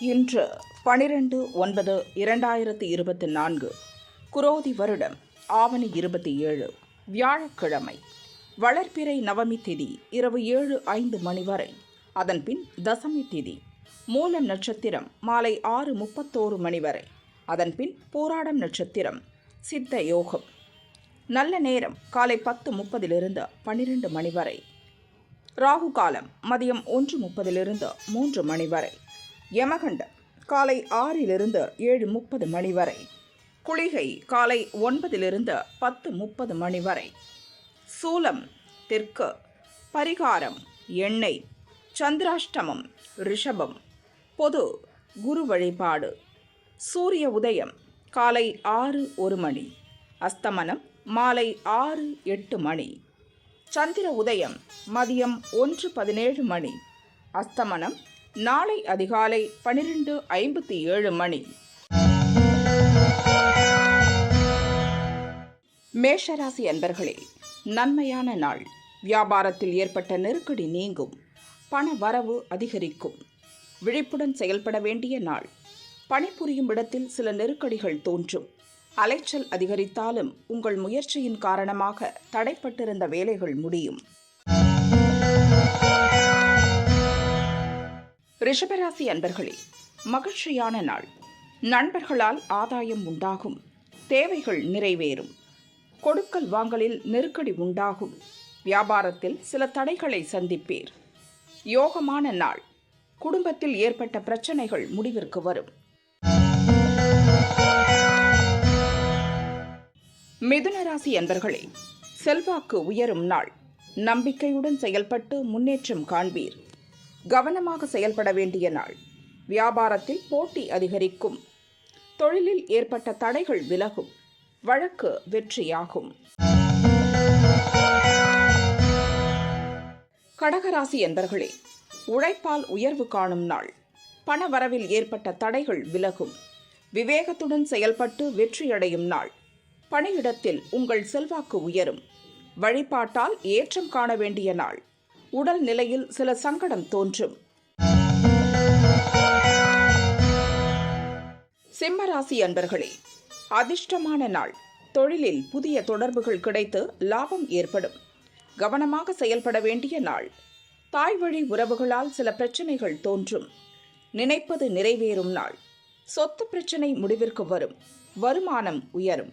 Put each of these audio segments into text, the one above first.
இன்று பனிரெண்டு ஒன்பது இரண்டாயிரத்தி இருபத்தி நான்கு குரோதி வருடம் ஆவணி இருபத்தி ஏழு வியாழக்கிழமை வளர்பிறை நவமி திதி இரவு ஏழு ஐந்து மணி வரை. அதன்பின் தசமி திதி மூலம் நட்சத்திரம் மாலை ஆறு முப்பத்தோரு மணி வரை. அதன்பின் போராடம் நட்சத்திரம் சித்த யோகம். நல்ல நேரம் காலை பத்து முப்பதிலிருந்து பன்னிரண்டு மணி வரை. ராகு காலம் மதியம் ஒன்று முப்பதிலிருந்து மூன்று மணி வரை. யமகண்டம் காலை ஆறிலிருந்து ஏழு முப்பது மணி வரை. குளிகை காலை ஒன்பதிலிருந்து பத்து முப்பது மணி வரை. சூலம் தெற்கு பரிகாரம் எண்ணெய் சந்திராஷ்டமம் ரிஷபம் பொது குரு வழிபாடு. சூரிய உதயம் காலை ஆறு ஒரு மணி. அஸ்தமனம் மாலை ஆறு எட்டு மணி. சந்திர உதயம் மதியம் ஒன்று பதினேழு மணி. அஸ்தமனம் நாளை அதிகாலை பனிரெண்டு ஐம்பத்தி ஏழு மணி. மேஷராசி அன்பர்களே நன்மையான நாள். வியாபாரத்தில் ஏற்பட்ட நெருக்கடி நீங்கும். பண வரவு அதிகரிக்கும். விழிப்புடன் செயல்பட வேண்டிய நாள். பணிபுரியும் இடத்தில் சில நெருக்கடிகள் தோன்றும். அலைச்சல் அதிகரித்தாலும் உங்கள் முயற்சியின் காரணமாக தடைப்பட்டிருந்த வேலைகள் முடியும். ரிஷபராசி அன்பர்களே மகிழ்ச்சியான நாள். நண்பர்களால் ஆதாயம் உண்டாகும். தேவைகள் நிறைவேறும். கொடுக்கல் வாங்கலில் நெருக்கடி உண்டாகும். வியாபாரத்தில் சில தடைகளை சந்திப்பீர். யோகமான நாள். குடும்பத்தில் ஏற்பட்ட பிரச்சனைகள் முடிவிற்கு வரும். மிதுனராசி அன்பர்களே செல்வாக்கு உயரும் நாள். நம்பிக்கையுடன் செயல்பட்டு முன்னேற்றம் காண்பீர். கவனமாக செயல்பட வேண்டிய நாள். வியாபாரத்தில் போட்டி அதிகரிக்கும். தொழிலில் ஏற்பட்ட தடைகள் விலகும். வழக்கு வெற்றியாகும். கடகராசி என்பர்களே உழைப்பால் உயர்வு காணும் நாள். பண வரவில் ஏற்பட்ட தடைகள் விலகும். விவேகத்துடன் செயல்பட்டு வெற்றியடையும் நாள். பணியிடத்தில் உங்கள் செல்வாக்கு உயரும். வழிபாட்டால் ஏற்றம் காண வேண்டிய நாள். உடல் நிலையில் சில சங்கடம் தோன்றும். சிம்மராசி அன்பர்களே அதிர்ஷ்டமான நாள். தொழிலில் புதிய தொடர்புகள் கிடைத்து லாபம் ஏற்படும். கவனமாக செயல்பட வேண்டிய நாள். தாய் வழி உறவுகளால் சில பிரச்சனைகள் தோன்றும். நினைப்பது நிறைவேறும் நாள். சொத்து பிரச்சனை முடிவிற்கு வரும். வருமானம் உயரும்.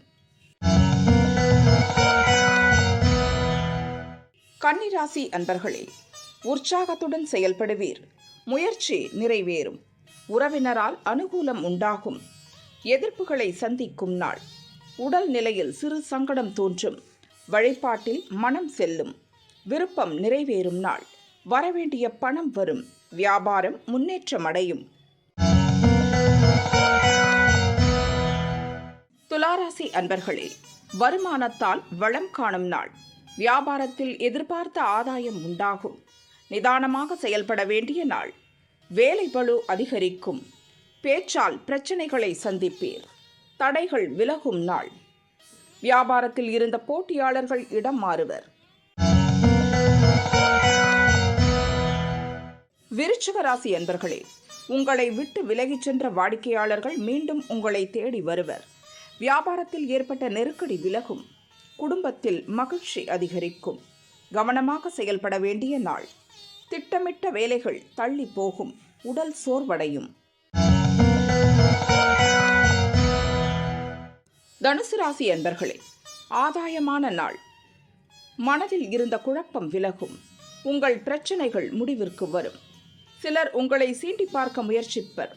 கன்னிராசி அன்பர்களே உற்சாகத்துடன் செயல்படுவீர். முயற்சி நிறைவேறும். உறவினரால் அனுகூலம் உண்டாகும். எதிர்ப்புகளை சந்திக்கும் நாள். உடல் நிலையில் சிறு சங்கடம் தோன்றும். வழிபாட்டில் மனம் செல்லும். விருப்பம் நிறைவேறும் நாள். வரவேண்டிய பணம் வரும். வியாபாரம் முன்னேற்றம் அடையும். துளாராசி அன்பர்களே வருமானத்தால் வளம் காணும் நாள். வியாபாரத்தில் எதிர்பார்த்த ஆதாயம் உண்டாகும். நிதானமாக செயல்பட வேண்டிய நாள். வேலை பளு அதிகரிக்கும். பேச்சால் பிரச்சனைகளை சந்திப்பீர். தடைகள் விலகும் நாள். வியாபாரத்தில் இருந்த போட்டியாளர்கள் இடம் மாறுவர். விருச்சிக ராசி என்பர்களே உங்களை விட்டு விலகிச் சென்ற வாடிக்கையாளர்கள் மீண்டும் உங்களை தேடி வருவர். வியாபாரத்தில் ஏற்பட்ட நெருக்கடி விலகும். குடும்பத்தில் மகிழ்ச்சி அதிகரிக்கும். கவனமாக செயல்பட வேண்டிய நாள். திட்டமிட்ட வேலைகள் தள்ளி போகும். உடல் சோர்வடையும். தனுசு ராசி என்பர்களே ஆதாயமான நாள். மனதில் இருந்த குழப்பம் விலகும். உங்கள் பிரச்சனைகள் முடிவிற்கு வரும். சிலர் உங்களை சீண்டி பார்க்க முயற்சிப்பர்.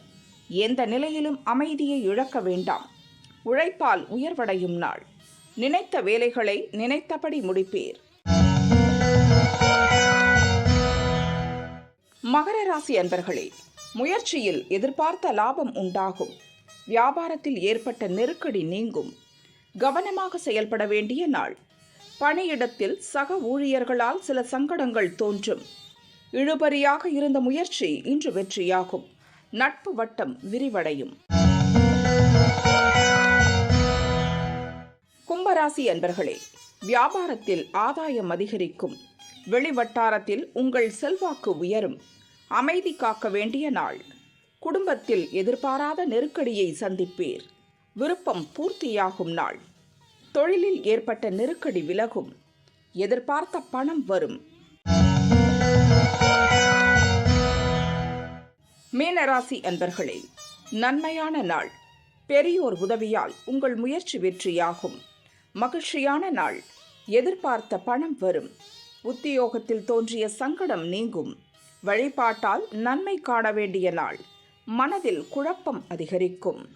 எந்த நிலையிலும் அமைதியை இழக்க வேண்டாம். உழைப்பால் உயர்வடையும் நாள். நினைத்த வேலைகளை நினைத்தபடி முடிப்பீர். மகர ராசி அன்பர்களே முயற்சியில் எதிர்பார்த்த லாபம் உண்டாகும். வியாபாரத்தில் ஏற்பட்ட நெருக்கடி நீங்கும். கவனமாக செயல்பட வேண்டிய நாள். பணியிடத்தில் சக ஊழியர்களால் சில சங்கடங்கள் தோன்றும். இழுபறியாக இருந்த முயற்சி இன்று வெற்றியாகும். நட்பு வட்டம் விரிவடையும். கும்பராசி அன்பர்களே வியாபாரத்தில் ஆதாயம் அதிகரிக்கும். வெளிவட்டாரத்தில் உங்கள் செல்வாக்கு உயரும். அமைதி காக்க வேண்டிய நாள். குடும்பத்தில் எதிர்பாராத நெருக்கடியை சந்திப்பீர். விருப்பம் பூர்த்தியாகும் நாள். தொழிலில் ஏற்பட்ட நெருக்கடி விலகும். எதிர்பார்த்த பணம் வரும். மீனராசி அன்பர்களே நன்மையான நாள். பெரியோர் உதவியால் உங்கள் முயற்சி வெற்றியாகும். மகிழ்ச்சியான நாள். எதிர்பார்த்த பணம் வரும். உத்தியோகத்தில் தோன்றிய சங்கடம் நீங்கும். வழிபாட்டால் நன்மை காண வேண்டிய நாள். மனதில் குழப்பம் அதிகரிக்கும்.